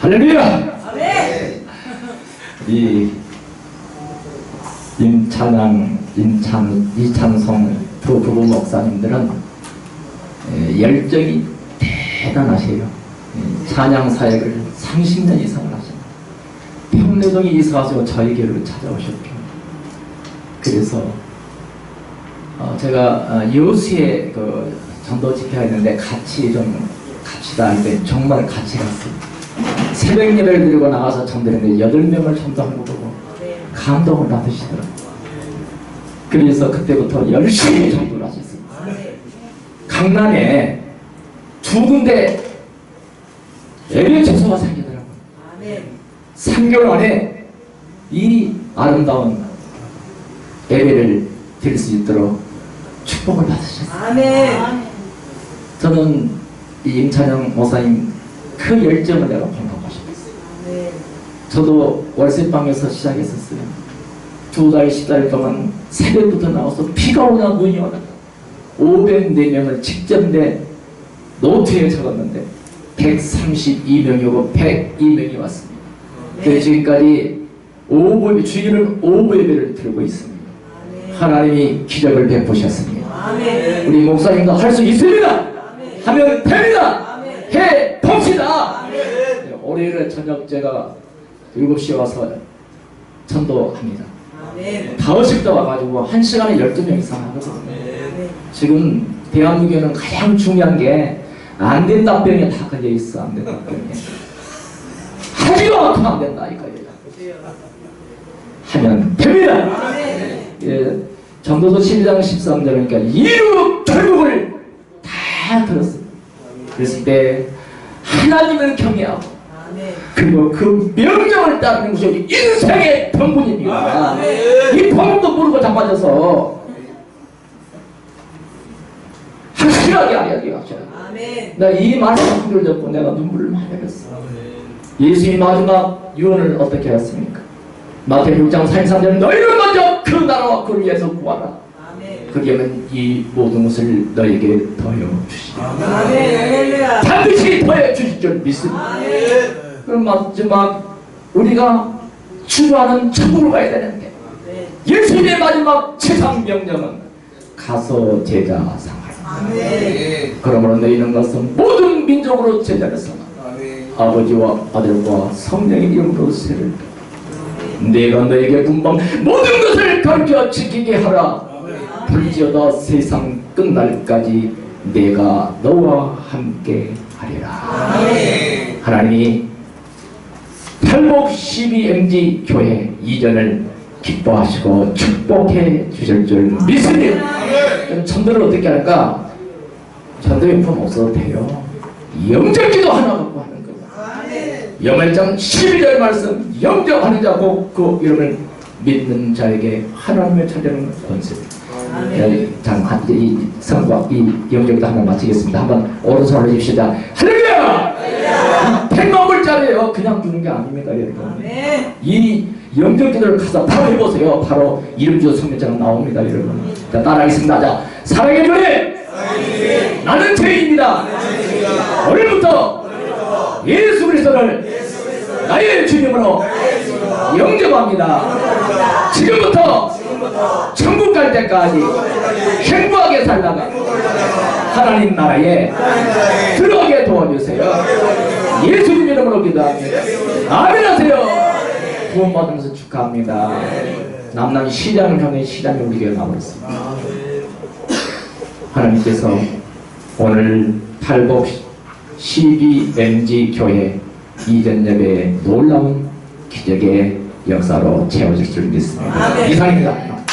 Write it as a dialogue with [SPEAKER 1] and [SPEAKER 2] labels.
[SPEAKER 1] 할렐루야! 이 임찬양, 임찬, 이찬성 두 부부 목사님들은 에, 열정이 대단하세요. 에, 찬양 사역을 30년 이상을 하셨어요. 평내동에 이사가지고 저희 교회로 찾아오셨죠. 그래서 어, 제가 어, 여수에 그 전도 집회가 있는데 같이 좀 갑시다 할때 정말 같이 갔어요. 새벽 예배를 드리고 나가서 전도했는데 여덟 명을 전도한 거 보고 감동을 받으시더라고요. 그래서 그때부터 열심히 전도를 하셨습니다. 강남에 두 군데 예배 처소가 생기더라고요. 3개월 안에 이 아름다운 예배를 드릴 수 있도록 축복을 받으셨어요. 저는 이 임찬영 목사님 그 열정을 내가 공감하고 싶었어요. 저도 월세방에서 시작했었어요. 두 달, 십달 동안 새벽부터 나와서 비가 오나 눈이 오나 504명을 직접 내 노트에 적었는데 132명이고 102명이 왔습니다. 그래서 지금까지 오부 주일은 오부 예배를 들고 있습니다. 하나님이 기적을 베푸셨습니다. 우리 목사님도 할 수 있습니다. 하면 됩니다. 해 봅시다. 네, 월요일에 저녁 제가 7시에 와서 전도합니다. 다섯시부터 와가지고 한 시간에 12명 이상 하거든요. 지금 대한민국에는 가장 중요한 게 안 된다 병에 다 걸려 있어. 안 된다 병에. 하지도 않고 안 된다 이거예요. 하면 됩니다. 예, 전도서 12장 13절 그러니까 이루 결국을 다 들었습니다. 그랬을 때 하나님을 경외하고 그리고 그 명령을 따르는 것이 인생의 본분입니다. 이 본분도 모르고 자빠져서 확실하게 알아야. 확실하게. 나이 말씀을 듣고 내가 눈물을 많이 흘렸어. 예수님이 마지막 유언을 어떻게 하였습니까? 마태복음 6장 43절 너희는 먼저 그 나라와 그를 위해서 구하라. 그러면 이 모든 것을 너에게 더해 주시리라. 반드시 더해 주실 줄 믿습니다. 그럼 마지막 우리가 추구하는 천국을 가야 되는데 예수님의 마지막 최상 명령은 가서 제자 삼아라. 그러므로 너희는 가서 모든 민족으로 제자를 삼아 아버지와 아들과 성령의 이름으로 세를 내가 너에게 분방 모든 것을 가르쳐 지키게 하라 불지어다 세상 끝날까지 내가 너와 함께 하리라. 하나님이 팔복 12MG 교회 이전을 기뻐하시고 축복해 주실 줄 믿습니다. 전도를 어떻게 할까? 전도 용품 없어도 돼요. 영접기도 하나 갖고 하는 거예요. 영일장 12절 말씀 영접하는 자고 그 이름을 믿는 자에게 하나님의 찾아는 권세 장, 이제 이 성과 이 영접도 하나 마치겠습니다. 한번 오른손 올려주시다. 할렐루야! 택먹을 자리에요. 그냥 주는 게 아닙니다 여러분. 이 영접기도를 가서 바로 해보세요. 바로 이름 주어 성명장 나옵니다 여러분. 자 따라하겠습니다. 자 사랑의 주님! 나는 죄인입니다. 오늘부터 예수 그리스도를 나의 주님으로 영접합니다. 지금부터 천국 갈 때까지 행복하게 살다가 하나님 나라에 들어가게 도와주세요. 예수님 이름으로 기도합니다. 아멘 하세요. 구원 받으면서 축하합니다. 남남 시장을 향해 시장이 우리 교회 나와있습니다. 하나님께서 오늘 팔복 12MG 교회 이전 예배의 놀라운 기적의 역사로 채워질 줄 믿습니다. 이상입니다.